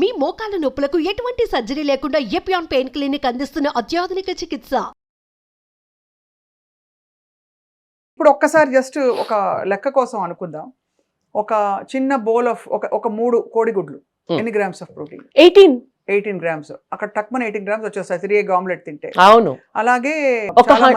మీ మోకాల నొప్పులకు ఎటువంటి సర్జరీ లేకుండా ఎపియాన్ పెయిన్ క్లినిక్ అందిస్తున్న అత్యాధునిక చికిత్స? ఇప్పుడు ఒక్కసారి జస్ట్ ఒక లెక్క కోసం అనుకుందాం. ఒక చిన్న బౌల్ ఆఫ్ ఒక ఒక మూడు కోడిగుడ్లు. ఎన్ని grams of protein? Eighteen. Eighteen grams. అక్కడ టక్మన్ ఎయిటీన్ గ్రామ్స్ వచ్చేస్తాయి. త్రీ ఎగ్ ఆమ్లెట్ తింటే. అవును. అలాగే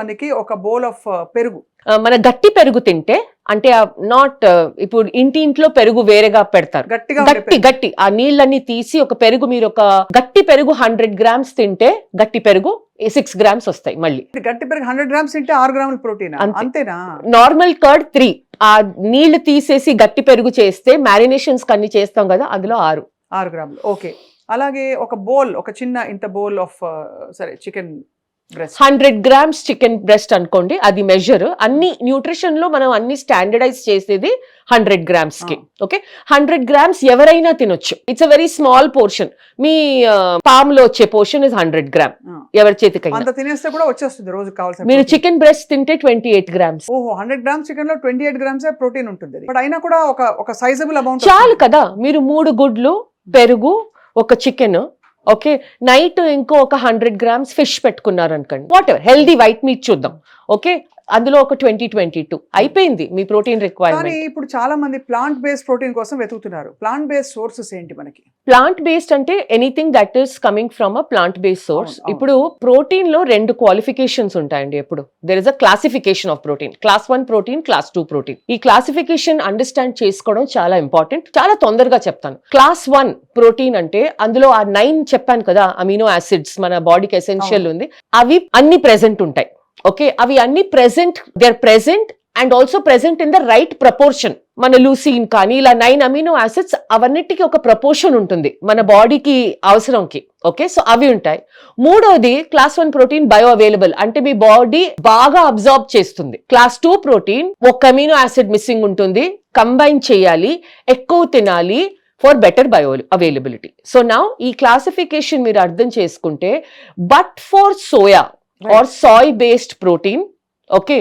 మందికి ఒక బౌల్ ఆఫ్ పెరుగు. మన గట్టి పెరుగు తింటే అంటే నాట్ ఇప్పుడు ఇంటి ఇంట్లో పెరుగు వేరేగా పెడతారు. గట్టి. గట్టి. ఆ నీళ్ళని తీసి ఒక పెరుగు మీరు ఒక గట్టి పెరుగు హండ్రెడ్ గ్రామ్స్ తింటే గట్టి పెరుగు సిక్స్ గ్రామ్స్ వస్తాయి మళ్ళీ. గట్టి పెరుగు హండ్రెడ్ గ్రామ్స్ తింటే ఆరు గ్రాముల ప్రోటీన్? అంతే. అంతేనా? నార్మల్ కర్డ్ త్రీ ఆ నీళ్ళు తీసేసి గట్టి పెరుగు చేస్తే మ్యారినేషన్స్ కన్ని చేస్తాం కదా అందులో ఆరు. ఆరు గ్రాములు. ఓకే. అలాగే ఒక బౌల్ ఒక చిన్న ఇంత బౌల్ ఆఫ్ సరే chicken hundred grams chicken breast అనుకోండి అది మెజర్ అన్ని న్యూట్రిషన్లో మనం అన్ని స్టాండర్డైజ్ చేసేది హండ్రెడ్ గ్రామ్స్కి. ఓకే? హండ్రెడ్ గ్రామ్స్ ఎవరైనా తినొచ్చు. It's a very small portion మీ పామ్లో వచ్చే పోర్షన్ ఇస్ హండ్రెడ్ గ్రామ్. ఎవరి కావాల్సిన మీరు. చికెన్ బ్రెస్ట్ తింటే ట్వంటీ ఎయిట్ గ్రామ్స్. ఓహో హండ్రెడ్ గ్రామ్స్ చికెన్లో ట్వంటీ ఎయిట్ గ్రామ్స్ ప్రోటీన్ ఉంటుంది బట్ అయినా కూడా ఒక ఒక సైజబుల్ అమౌంట్ చాలు కదా? మీరు మూడు గుడ్లు పెరుగు ఒక చికెన్ ఓకే నైట్ ఇంకో ఒక హండ్రెడ్ గ్రామ్స్ ఫిష్ పెట్టుకున్నారు అనుకోండి whatever healthy white meat చూద్దాం. ఓకే అందులో ఒక ట్వంటీ ట్వంటీ టూ. అయిపోయింది మీ ప్రోటీన్ కానీ రిక్వైర్మెంట్ ఇప్పుడు చాలా మంది ప్లాంట్ బేస్డ్ ప్రోటీన్ కోసం వెతుకుతున్నారు. ప్లాంట్ బేస్డ్ సోర్సెస్ ఏంటి మనకి? ప్లాంట్ బేస్డ్ అంటే anything that is coming from a plant based source అవును, అవును. ఇప్పుడు ప్రోటీన్లో రెండు క్వాలిఫికేషన్స్ ఉంటాయండి ఎప్పుడు. There is a classification of protein class one protein class two protein ఈ క్లాసిఫికేషన్ అండర్స్టాండ్ చేసుకోవడం చాలా ఇంపార్టెంట్ చాలా తొందరగా చెప్తాను. క్లాస్ వన్ ప్రోటీన్ అంటే అందులో ఆ నైన్ చెప్పాను కదా అమినో యాసిడ్స్ మన బాడీకి ఎసెన్షియల్ ఉంది. అవి అన్ని ప్రెసెంట్ ఉంటాయి. ఓకే అవి అన్ని present they are present and also present in the right proportion మన లూసిన్ కానీ ఇలా నైన్ అమినో యాసిడ్స్ అవన్నిటికీ ఒక ప్రపోర్షన్ ఉంటుంది మన బాడీకి అవసరంకి. ఓకే సో అవి ఉంటాయి. మూడోది class one protein bio available అంటే మీ బాడీ బాగా అబ్జార్బ్ చేస్తుంది. క్లాస్ టూ ప్రోటీన్ ఒక అమినో యాసిడ్ మిస్సింగ్ ఉంటుంది. కంబైన్ చేయాలి ఎక్కువ తినాలి for better bio availability so నా ఈ క్లాసిఫికేషన్ మీరు అర్థం చేసుకుంటే but for soya or soy based protein okay?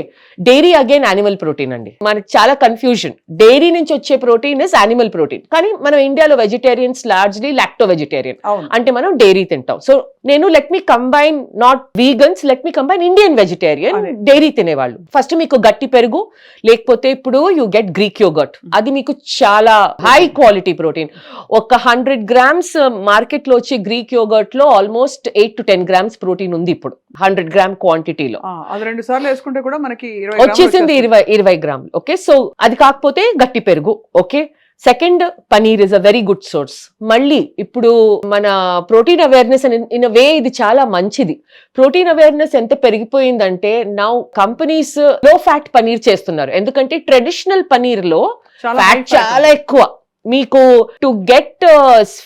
Dairy again animal protein అండి. మనకి చాలా కన్ఫ్యూజన్. డైరీ నుంచి వచ్చే ప్రోటీన్ ఇస్ యానిమల్ ప్రోటీన్. కానీ మనం ఇండియాలో వెజిటేరియన్స్ లార్జ్లీ లాక్టో వెజిటేరియన్ అంటే మనం డైరీ తింటాం. సో నేను let me combine not vegans let me combine Indian vegetarian. Dairy తినేవాళ్ళు. ఫస్ట్ మీకు గట్టి పెరుగు లేకపోతే ఇప్పుడు యూ గెట్ గ్రీక్ యోగట్ అది మీకు చాలా హై క్వాలిటీ ప్రోటీన్. ఒక హండ్రెడ్ గ్రామ్స్ మార్కెట్లో వచ్చే Greek యోగట్లో almost eight to ten grams protein ఉంది ఇప్పుడు. హండ్రెడ్ గ్రామ్ క్వాంటిటీలో. రెండు సార్లు వేసుకుంటే కూడా మనకి వచ్చేసింది. ఇరవై ఇరవై గ్రాములు. ఓకే? సో అది కాకపోతే గట్టి పెరుగు. Okay? Second paneer is a very good source మళ్ళీ ఇప్పుడు మన ప్రోటీన్ అవేర్నెస్ ఇన్ వే ఇది చాలా మంచిది. ప్రోటీన్ అవేర్నెస్ ఎంత పెరిగిపోయిందంటే నౌ కంపెనీస్లో ఫ్యాట్ పనీర్ చేస్తున్నారు. ఎందుకంటే ట్రెడిషనల్ పనీర్లో ఫ్యాట్. చాలా ఎక్కువ. మీకు to get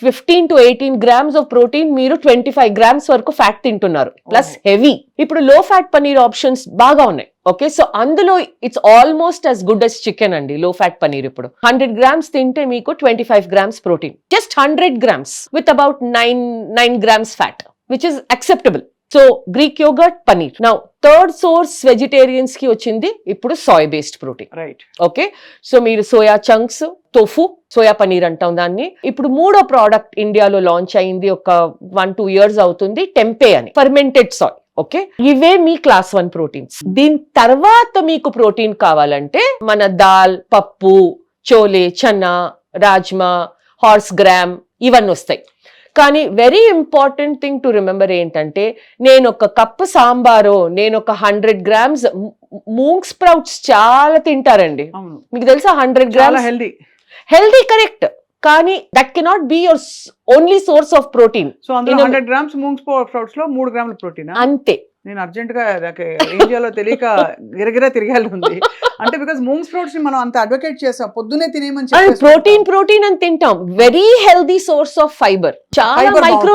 fifteen to eighteen grams of protein మీరు ట్వంటీ ఫైవ్ గ్రామ్స్ వరకు ఫ్యాట్ తింటున్నారు. Plus Oh. హెవీ ఇప్పుడు లో ఫ్యాట్ పనీర్ ఆప్షన్స్ బాగా ఉన్నాయి. ఓకే సో అందులో it's almost as good as chicken అండి లో ఫ్యాట్ పనీర్ ఇప్పుడు. హండ్రెడ్ గ్రామ్స్ తింటే మీకు twenty five grams protein just hundred grams with about nine nine grams fat which is acceptable so Greek yogurt paneer now third source వెజిటేరియన్స్కి వచ్చింది ఇప్పుడు soy based protein right okay so మీరు soya chunks tofu soya paneer అంటాం దాన్ని. ఇప్పుడు మూడో product ఇండియాలో launch అయింది ఒక వన్ టూ ఇయర్స్ అవుతుంది టెంపే అని ఫర్మెంటెడ్ సాయ్ ఓకే ఇవే మీ క్లాస్ వన్ ప్రోటీన్స్ దీని తర్వాత మీకు ప్రోటీన్ కావాలంటే మన దాల్ పప్పు చోలే చన్నా రాజ్మా హార్స్ గ్రామ్ ఇవన్నీ వస్తాయి. కానీ very important thing to remember ఏంటంటే నేను ఒక కప్పు సాంబారో నేను ఒక హండ్రెడ్ గ్రామ్స్ మూంగ్ స్ప్రౌట్స్ చాలా తింటారండి. మీకు తెలుసా hundred grams healthy healthy correct కానీ that cannot be your only source of protein so hundred grams మూంగ్స్ స్ప్రౌట్స్లో మూడు గ్రాముల ప్రోటీన్ అంతే. నేను అర్జెంట్గా నాకు ఏం చేయాలో తెలియక గిరగిరా తిరగాలి ఉంది. అంటే బికాస్ మూంగ్ స్ప్రౌట్స్ని మనం అంత అడ్వకేట్ చేసాం. పొద్దునే తినేయమని చెప్పేసి ప్రోటీన్ ప్రోటీన్ అని తింటాం. Very healthy source of fiber చాలా మైక్రో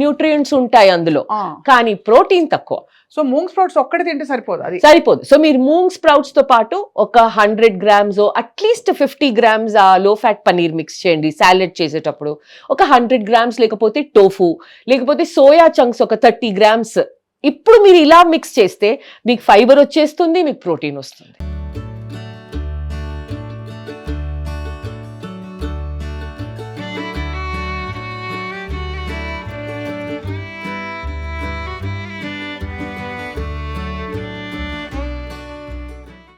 న్యూట్రియంట్స్ ఉంటాయి అందులో. కానీ ప్రోటీన్ తక్కువ. సో మూంగ్ స్ప్రౌట్స్ ఒక్కటి తింటే సరిపోదు అది. సరిపోదు. సో మీరు మూంగ్ స్ప్రౌట్స్తో పాటు ఒక hundred grams at least fifty grams ఆ లో ఫ్యాట్ పనీర్ మిక్స్ చేయండి. సాలెడ్ చేసేటప్పుడు. ఒక హండ్రెడ్ గ్రామ్స్ లేకపోతే టోఫు లేకపోతే సోయా చంక్స్ ఒక థర్టీ గ్రామ్స్ ఇప్పుడు మీరు ఇలా మిక్స్ చేస్తే మీకు ఫైబర్ వచ్చేస్తుంది మీకు ప్రోటీన్ వస్తుంది.